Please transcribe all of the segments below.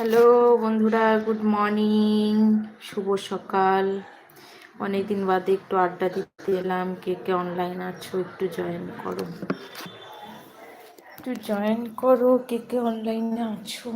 Hello বন্ধুরা, good morning, শুভ সকাল। অনেকদিন বাদে একটু আড্ডা দিতে এলাম, কে কে অনলাইন আছো একটু জয়েন করো। একটু জয়েন করো, কে কে অনলাইনে আছো।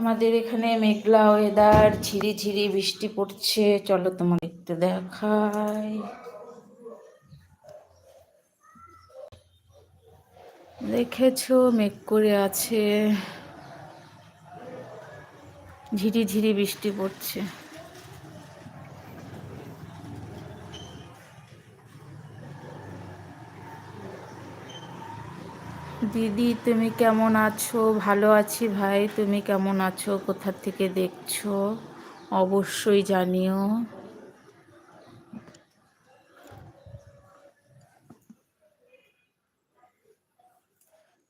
আমাদের এখানে মেঘলা ওয়েদার ঝিরি ঝিরি বৃষ্টি পড়ছে। চলো তোমার একটু দেখাই। দেখেছ, মেঘ করে আছে। ঝিরি ঝিরি বৃষ্টি পড়ছে। দিদি, তুমি কেমন আছো? ভালো আছি ভাই, তুমি কেমন আছো? কোথা থেকে দেখছ? অবশ্যই জানিও।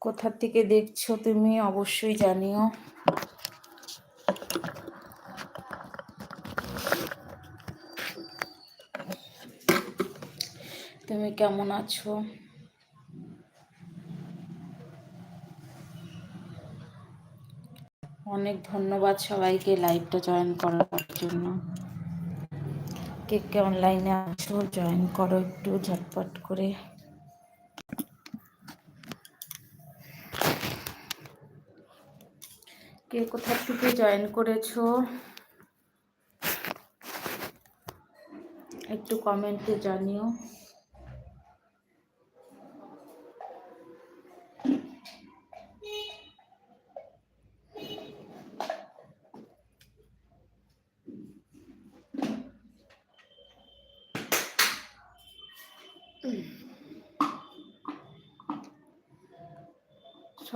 কোথা থেকে দেখছ তুমি? অবশ্যই জানিও। তুমি কেমন আছো? অনেক ধন্যবাদ সবাইকে লাইভটা জয়েন করার জন্য। কে কে অনলাইনে আছো জয়েন করো একটু, ঝটপট করে। কে কোথা থেকে জয়েন করেছ? একটু কমেন্টে জানিও।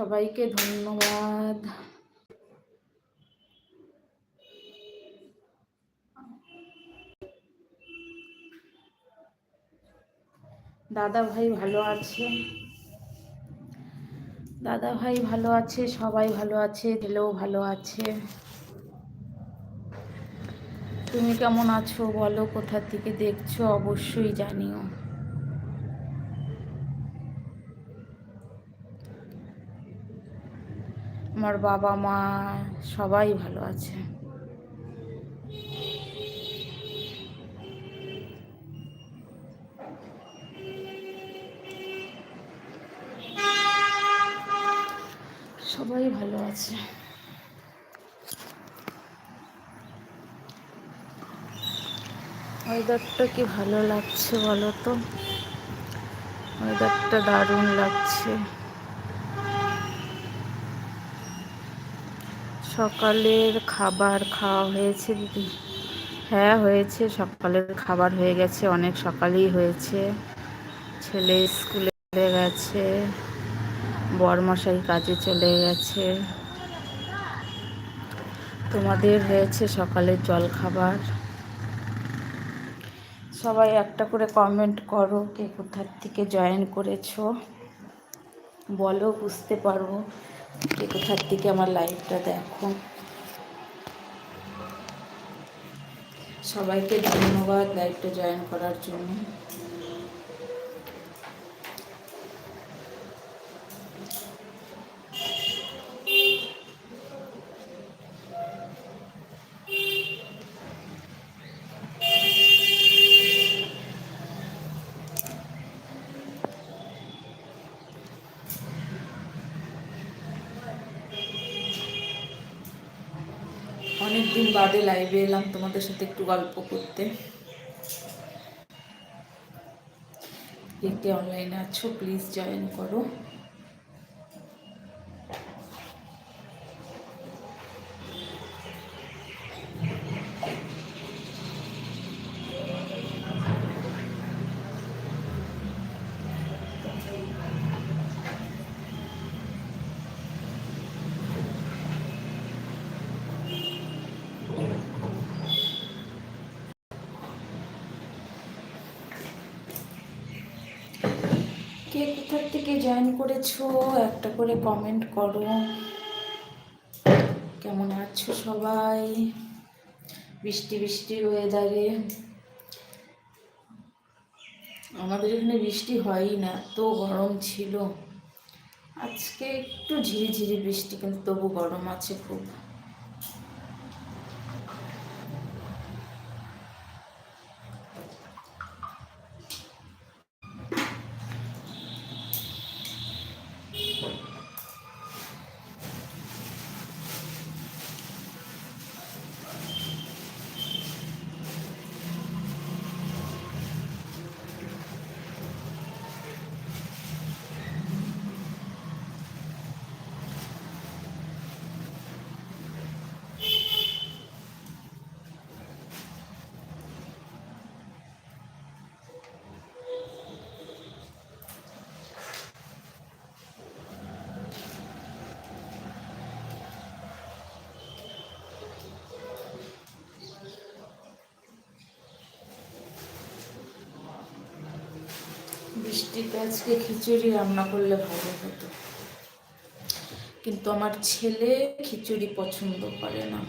সবাইকে ধন্যবাদ। দাদা ভাই ভালো আছে? দাদা ভাই ভালো আছে? সবাই ভালো আছে? দিলেও ভালো আছে? তুমি কেমন আছো? বলো, কোথা থেকে দেখছ? অবশ্যই জানিও। আমার বাবা মা সবাই ভালো আছে। সবাই ভালো আছে। ওয়েদারটা কি ভালো লাগছে বলো তো? ওয়েদারটা দারুণ লাগছে। সকালের খাবার খাওয়া হয়েছে, দিদি। হ্যাঁ হয়েছে। সকালের খাবার হয়ে গেছে। অনেক সকালেই হয়েছে। ছেলে স্কুলে চলে গেছে। বরমশাই কাজে চলে গেছে। তোমাদের হয়েছে সকালের জল খাবার সবাই একটা করে কমেন্ট করো, কে কোথার থেকে জয়েন করেছ? বলো, বুঝতে পারব। কে কোথার থেকে আমার লাইভটা দেখো। সবাইকে ধন্যবাদ লাইভটা জয়েন করার জন্য অনেকদিন বাদে লাইভে এলাম তোমাদের সাথে একটু গল্প করতে। কে কে অনলাইনে আছো প্লিজ জয়েন করো। কে কোথার থেকে জয়েন করেছ? একটা করে কমেন্ট করো। কেমন আছো সবাই? বৃষ্টি বৃষ্টি ওয়েদারে আমাদের এখানে বৃষ্টি হয়ই না এত গরম ছিল। আজকে একটু ঝিরিঝিরি বৃষ্টি, কিন্তু তবু গরম আছে খুব। বৃষ্টিতে আজকে খিচুড়ি রান্না করলে ভালো হতো। কিন্তু আমার ছেলে খিচুড়ি পছন্দ করে না।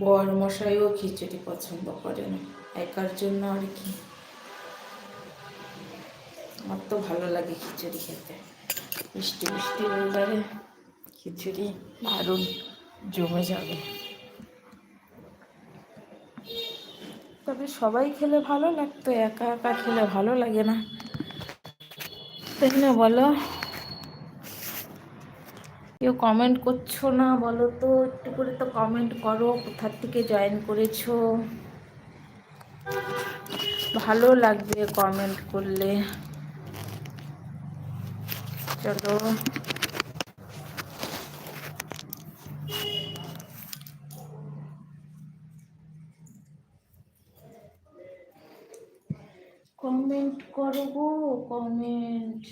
বর মশাইও খিচুড়ি পছন্দ করে না। একার জন্য আর কি? আমার তো ভালো লাগে খিচুড়ি খেতে। মিষ্টি বৃষ্টি ওয়েদারে খিচুড়ি দারুণ, জমে যাবে। তবে সবাই খেলে ভালো লাগতো, একা একা খেলে ভালো লাগে না। তাই না বলো? কেউ কমেন্ট করছ না বলো তো? একটু করে তো কমেন্ট করো, কোথার থেকে জয়েন করেছ? ভালো লাগবে কমেন্ট করলে। চলো। কমেন্ট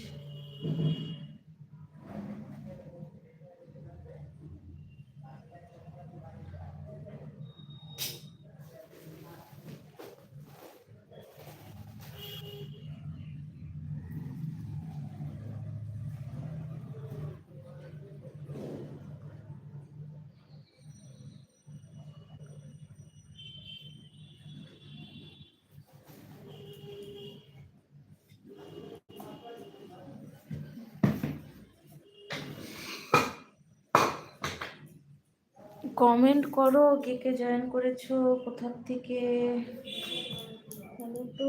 কমেন্ট করো কে কে জয়েন করেছ কোথার থেকে? বলো তো।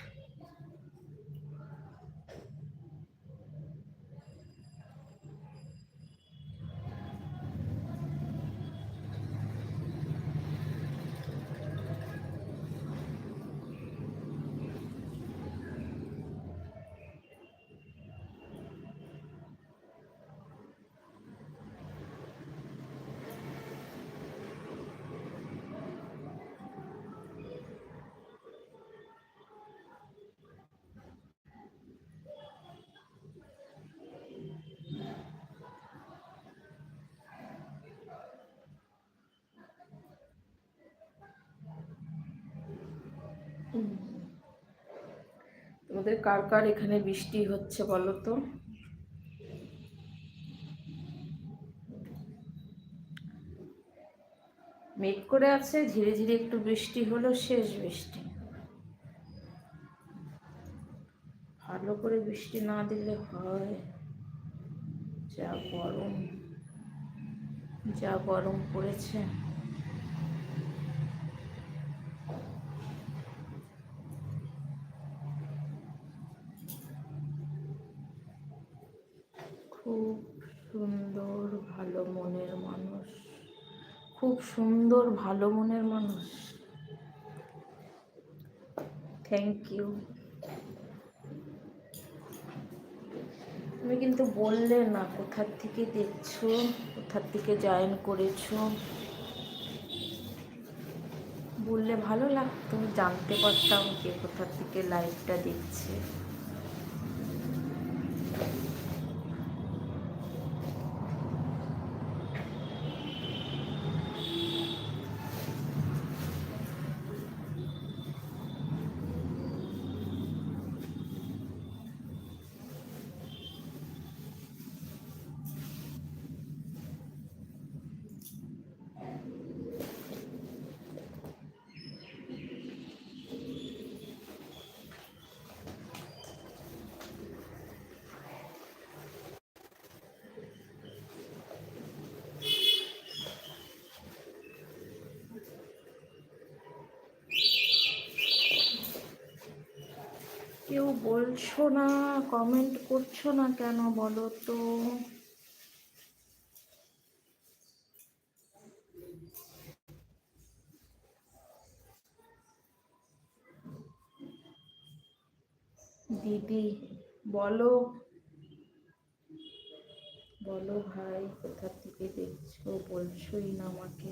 তোমাদের কার কার এখানে বৃষ্টি হচ্ছে বলো তো? মেঘ করে আছে, ধীরে ধীরে একটু বৃষ্টি হলো, শেষ বৃষ্টি। ভালো করে বৃষ্টি না দিলে হয়। যা গরম যা গরম পড়েছে। খুব সুন্দর ভালো মনের মানুষ। খুব সুন্দর ভালো মনের মানুষ। থ্যাংক ইউ তুমি কিন্তু বললে না, কোথার থেকে দেখছ, কোথার থেকে জয়েন করেছ। বললে ভালো লাগতো, জানতে পারতাম কে কোথার থেকে লাইভটা দেখছে। কেউ বলছো না কমেন্ট করছ না কেন বলো তো? দিদি, বলো। বলো ভাই, কোথা থেকে দেখছ? বলছোই না আমাকে।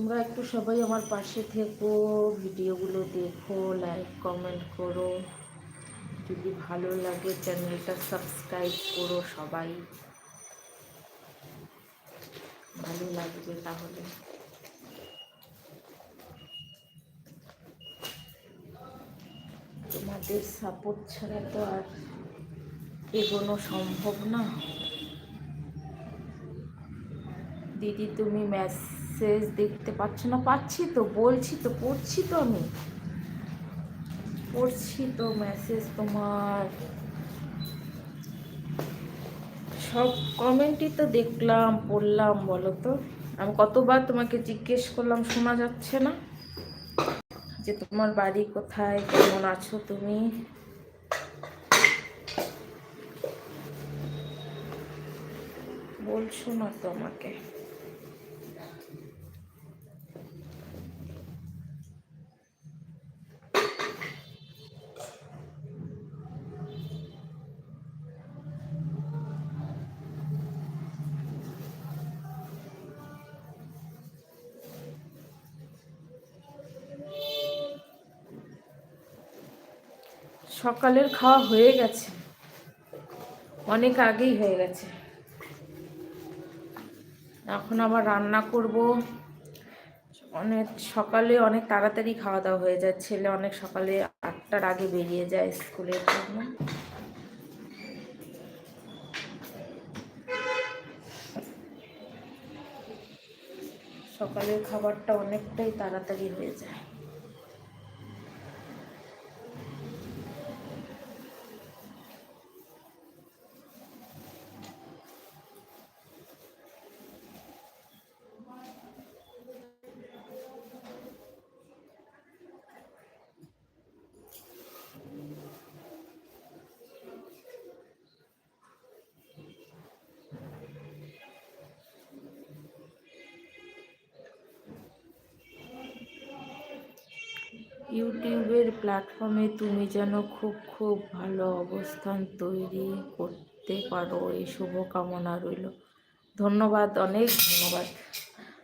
তোমরা একটু সবাই আমার পাশে থেকো, ভিডিওগুলো দেখো লাইক কমেন্ট করো। যদি ভালো লাগে, চ্যানেলটা সাবস্ক্রাইব করো সবাই। ভালো লাগবে তাহলে। তোমাদের সাপোর্ট ছাড়া তো আর এগোনো সম্ভব না। দিদি, তুমি মেসেজ দেখতে পাচ্ছ না, পাচ্ছি তো, বলছি তো পড়ছি তো আমি। পড়ছি তো মেসেজ তোমার। সব কমেন্টই তো দেখলাম, পড়লাম, বলো তো। আমি কতবার তোমাকে জিজ্ঞেস করলাম, শোনা যাচ্ছে না। যে তোমার বাড়ি কোথায়, কেমন আছো তুমি? বলছো না তো আমাকে সকালের খাওয়া হয়ে গেছে। অনেক আগেই হয়ে গেছে। এখন আবার রান্না করব। অনেক সকালে অনেক তাড়াতাড়ি খাওয়া দাওয়া হয়ে যায়। ছেলে অনেক সকালে আটটার আগে বেরিয়ে যায় স্কুলের জন্য। সকালের খাবারটা অনেকটাই তাড়াতাড়ি হয়ে যায়। ইউটিউবের প্ল্যাটফর্মে তুমি যেন খুব খুব ভালো অবস্থান তৈরি করতে পারো, এই শুভকামনা রইল। ধন্যবাদ, অনেক ধন্যবাদ।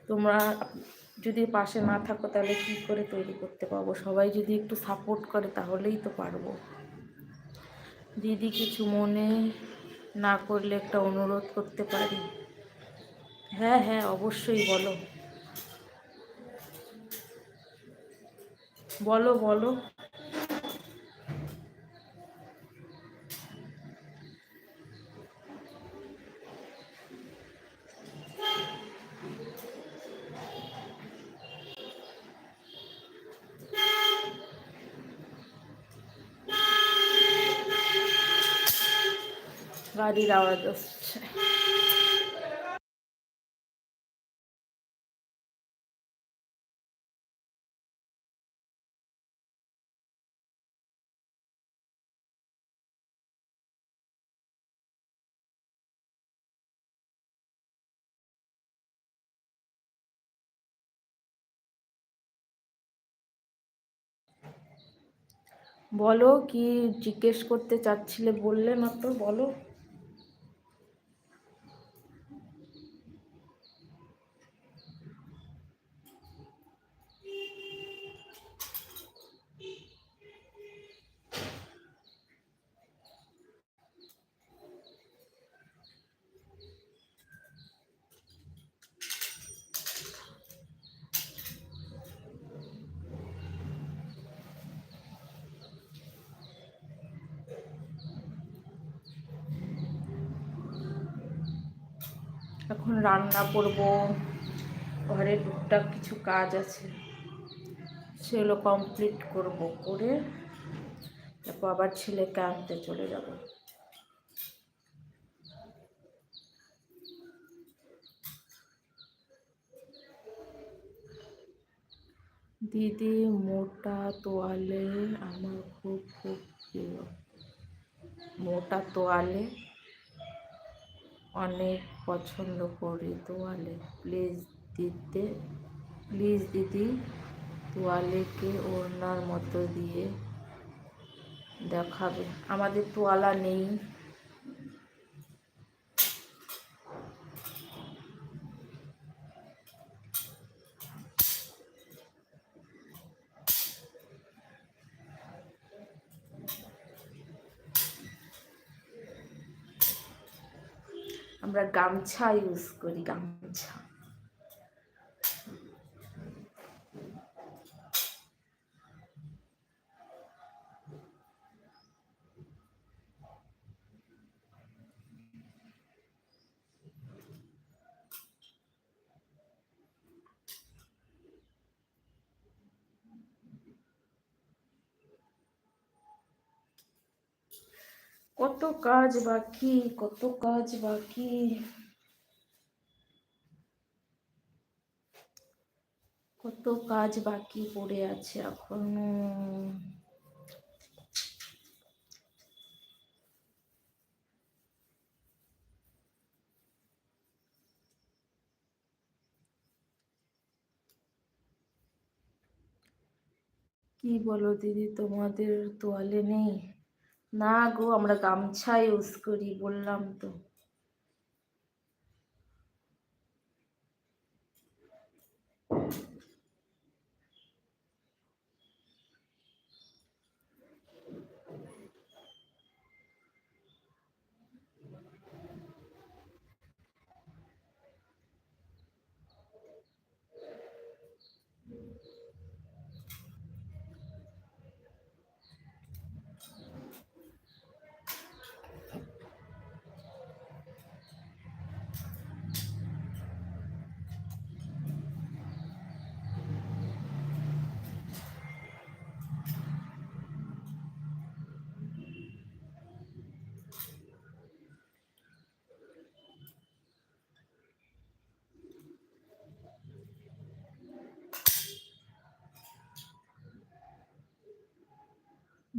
তোমরা যদি পাশে না থাকো তাহলে কি করে তৈরি করতে পারব? সবাই যদি একটু সাপোর্ট করে তাহলেই তো পারব। দিদি কিছু মনে না করলে একটা অনুরোধ করতে পারি? হ্যাঁ হ্যাঁ অবশ্যই বলো। বলো বলো। গাড়ির আওয়াজ আসছে। বলো কি জিজ্ঞেস করতে চাচ্ছিলে বললে মাত্র বলো। এখন রান্না করব। ঘরে টুকটাক কিছু কাজ আছে। সেগুলো কমপ্লিট করব করে তারপর আবার ছেলেকে আনতে চলে যাব। দিদি মোটা তোয়ালে আমার খুব খুব প্রিয়। মোটা তোয়ালে অনেক পছন্দ করি তোয়ালে। প্লিজ দিতে, প্লিজ দিদি, তোয়ালেকে ওড়নার মতো দিয়ে দেখাবে। আমাদের তোয়ালা নেই। আমরা গামছা ইউজ করি গামছা কত কাজ বাকি, কত কাজ বাকি। কত কাজ বাকি পড়ে আছে এখনও। কি বলো দিদি, তোমাদের তোয়ালে নেই? না গো আমরা গামছা ইউজ করি বললাম তো।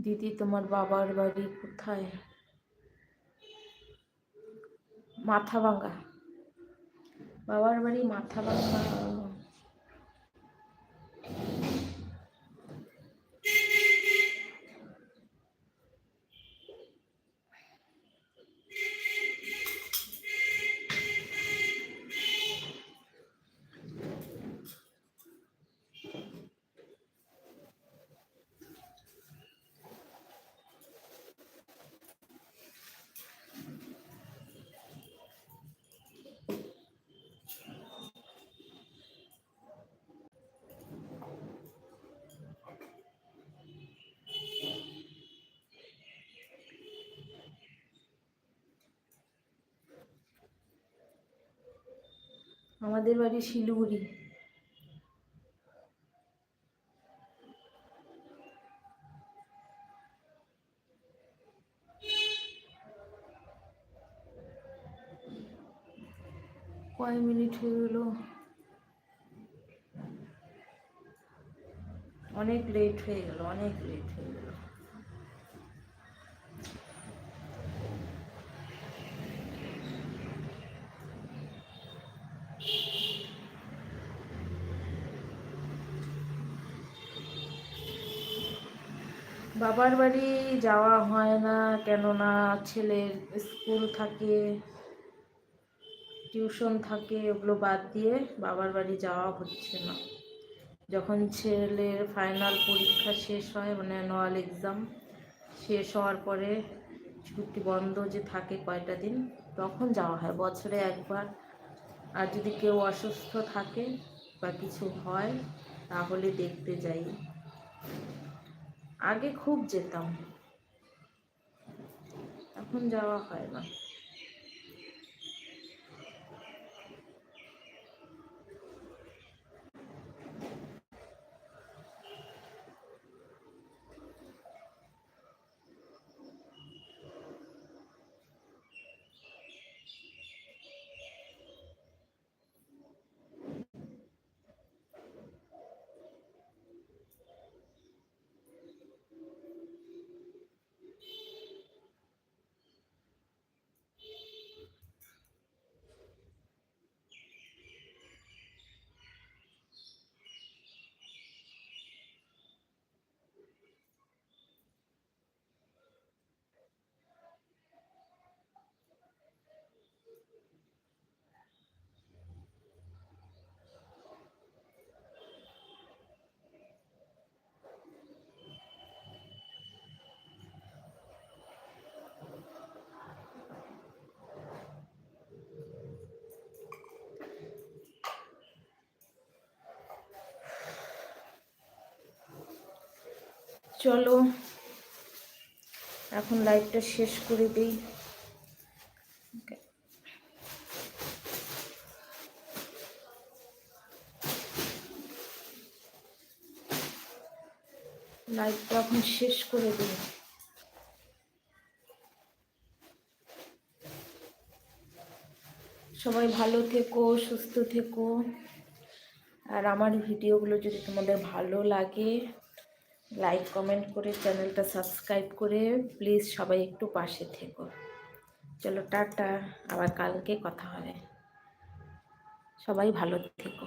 দিদি তোমার বাবার বাড়ি কোথায়? মাথা ভাঙা বাবার বাড়ি মাথা আমাদের বাড়ি শিলিগুড়ি। কয় মিনিট হয়ে গেল? অনেক লেট হয়ে গেল অনেক লেট বাবার বাড়ি যাওয়া হয় না, কেননা ছেলের স্কুল থাকে, টিউশন থাকে, ওগুলো বাদ দিয়ে বাবার বাড়ি যাওয়া হচ্ছে না। যখন ছেলের ফাইনাল পরীক্ষা শেষ হয় মানে অ্যানুয়াল এক্সাম শেষ হওয়ার পরে ছুটি বন্ধ যে থাকে কয়টা দিন, তখন যাওয়া হয়। বছরে একবার। আর যদি কেউ অসুস্থ থাকে বা কিছু হয়, তাহলে দেখতে যাই। আগে খুব যেতাম। এখন যাওয়া হয় না। চলো, এখন লাইভটা শেষ করে দিই. লাইভটা এখন শেষ করে দিই। সবাই ভালো থেকো, সুস্থ থেকো। আর আমার ভিডিওগুলো যদি তোমাদের ভালো লাগে লাইক কমেন্ট করে চ্যানেলটা সাবস্ক্রাইব করে প্লিজ সবাই একটু পাশে থেকো। চলো, টাটা। আবার কালকে কথা হবে। সবাই ভালো থেকো।